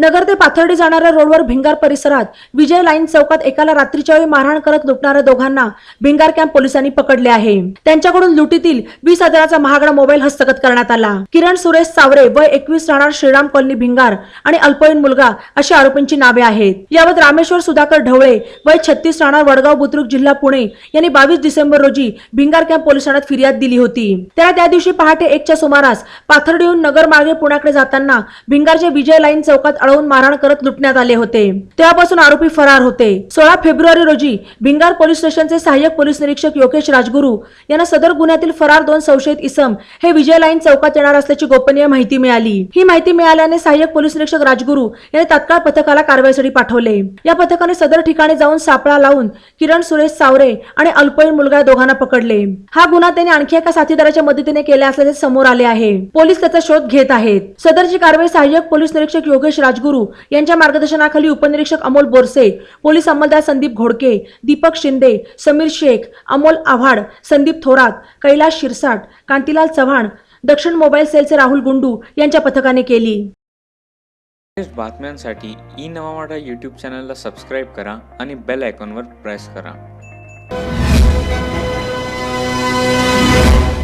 नगर ते पाथर्डी जाणाऱ्या रोडवर भिंगार परिसरात विजय लाईन चौकात एकाला रात्रीच्या वेळी मारहाण करत लुटणाऱ्या दोघांना भिंगार कॅम्प पोलिसांनी पकडले आहे. त्यांच्याकडून लुटीतील वीस हजाराचा महागडा मोबाईल हस्तगत करण्यात आला. किरण सुरेश सावरे वय एकवीस राहणार श्रीराम कॉलनी भिंगार आणि अल्पवयीन मुलगा अशी आरोपींची नावे आहेत. यावत रामेश्वर सुधाकर ढवळे वय छत्तीस राहणार वडगाव बुद्रुक जिल्हा पुणे यांनी बावीस डिसेंबर रोजी भिंगार कॅम्प पोलीस ठाण्यात फिर्याद दिली होती. त्याला त्या दिवशी पहाटे एकच्या सुमारास पाथर्डीहून नगर मार्गे पुण्याकडे जाताना भिंगारच्या विजय लाईन चौकात अडवून मारहाण करत लुटण्यात आले होते. तेव्हापासून आरोपी फरार होते. सोळा फेब्रुवारी रोजी भिंगार पोलीस स्टेशनचे सहाय्यक पोलीस निरीक्षक योगेश राजगुरू यांना सदर गुन्ह्यातील फरार दोन संशयित इसम हे विजय लाईन चौकात येणार असल्याची गोपनीय माहिती मिळाली. ही माहिती मिळाल्याने सहाय्यक पोलीस निरीक्षक राजगुरू यांनी तात्काळ पथकाला कारवाईसाठी पाठवले. या पथकाने सदर ठिकाणी जाऊन सापळा लावून किरण सुरेश सावरे आणि अल्पवयीन मुलगा दोघांना पकडले. हा गुन्हा त्यांनी आणखी एका साथीदाराच्या मदतीने केला असल्याचे समोर आले आहे. पोलीस त्याचा शोध घेत आहेत. सदरची कारवाई सहाय्यक पोलीस निरीक्षक योगेश राजगुरू. यांच्या मार्गदर्शनाखाली उपनिरीक्षक अमोल बोरसे पोलीस अंमलदार संदीप घोडके दीपक शिंदे समीर शेख अमोल आव्हाड संदीप थोरात कैलास शिरसाट कांतीलाल चव्हाण दक्षिण मोबाईल सेलचे राहुल गुंडू यांच्या पथकाने केली. बातम्यांसाठी ई नवा यूट्यूब चॅनलला सबस्क्राईब करा आणि बेल आयकॉनवर प्रेस करा.